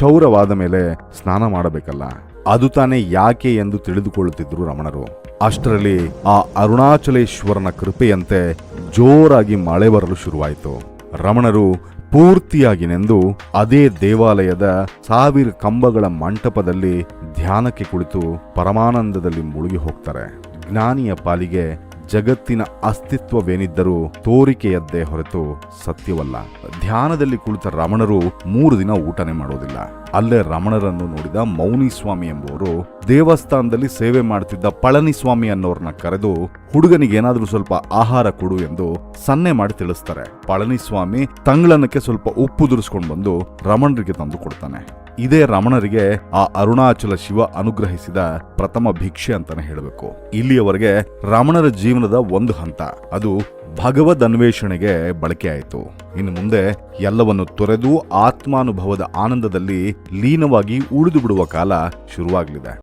ಕ್ಷೌರವಾದ ಮೇಲೆ ಸ್ನಾನ ಮಾಡಬೇಕಲ್ಲ, ಅದು ತಾನೇ ಯಾಕೆ ಎಂದು ತಿಳಿದುಕೊಳ್ಳುತ್ತಿದ್ದರು ರಮಣರು. ಅಷ್ಟರಲ್ಲಿ ಆ ಅರುಣಾಚಲೇಶ್ವರನ ಕೃಪೆಯಂತೆ ಜೋರಾಗಿ ಮಳೆ ಬರಲು ಶುರುವಾಯಿತು. ರಮಣರು ಪೂರ್ತಿಯಾಗಿ ನೆಂದು ಅದೇ ದೇವಾಲಯದ ಸಾವಿರ ಕಂಬಗಳ ಮಂಟಪದಲ್ಲಿ ಧ್ಯಾನಕ್ಕೆ ಕುಳಿತು ಪರಮಾನಂದದಲ್ಲಿ ಮುಳುಗಿ ಹೋಗ್ತಾರೆ. ಜ್ಞಾನಿಯ ಪಾಲಿಗೆ ಜಗತ್ತಿನ ಅಸ್ತಿತ್ವವೇನಿದ್ದರೂ ತೋರಿಕೆಯದ್ದೇ ಹೊರತು ಸತ್ಯವಲ್ಲ. ಧ್ಯಾನದಲ್ಲಿ ಕುಳಿತ ರಮಣರು ಮೂರು ದಿನ ಊಟನೆ ಮಾಡೋದಿಲ್ಲ. ಅಲ್ಲೇ ರಮಣರನ್ನು ನೋಡಿದ ಮೌನಿ ಸ್ವಾಮಿ ಎಂಬುವರು ದೇವಸ್ಥಾನದಲ್ಲಿ ಸೇವೆ ಮಾಡ್ತಿದ್ದ ಪಳನಿಸ್ವಾಮಿ ಅನ್ನೋರ್ನ ಕರೆದು, ಹುಡುಗನಿಗೆ ಏನಾದ್ರೂ ಸ್ವಲ್ಪ ಆಹಾರ ಕೊಡು ಎಂದು ಸನ್ನೆ ಮಾಡಿ ತಿಳಿಸ್ತಾರೆ. ಪಳನಿಸ್ವಾಮಿ ಸ್ವಾಮಿ ತಂಗಳನ್ನಕ್ಕೆ ಸ್ವಲ್ಪ ಉಪ್ಪು ದುರಿಸ್ಕೊಂಡು ಬಂದು ರಮಣರಿಗೆ ತಂದು ಕೊಡ್ತಾನೆ. ಇದೇ ರಮಣರಿಗೆ ಆ ಅರುಣಾಚಲ ಶಿವ ಅನುಗ್ರಹಿಸಿದ ಪ್ರಥಮ ಭಿಕ್ಷೆ ಅಂತಾನೆ ಹೇಳಬೇಕು. ಇಲ್ಲಿಯವರೆಗೆ ರಮಣರ ಜೀವನದ ಒಂದು ಹಂತ. ಅದು ಭಗವದ್ ಅನ್ವೇಷಣೆಗೆ ಬಳಕೆಯಾಯಿತು ಇನ್ನು ಮುಂದೆ ಎಲ್ಲವನ್ನು ತೊರೆದು ಆತ್ಮಾನುಭವದ ಆನಂದದಲ್ಲಿ ಲೀನವಾಗಿ ಉಳಿದು ಬಿಡುವ ಕಾಲ ಶುರುವಾಗಲಿದೆ.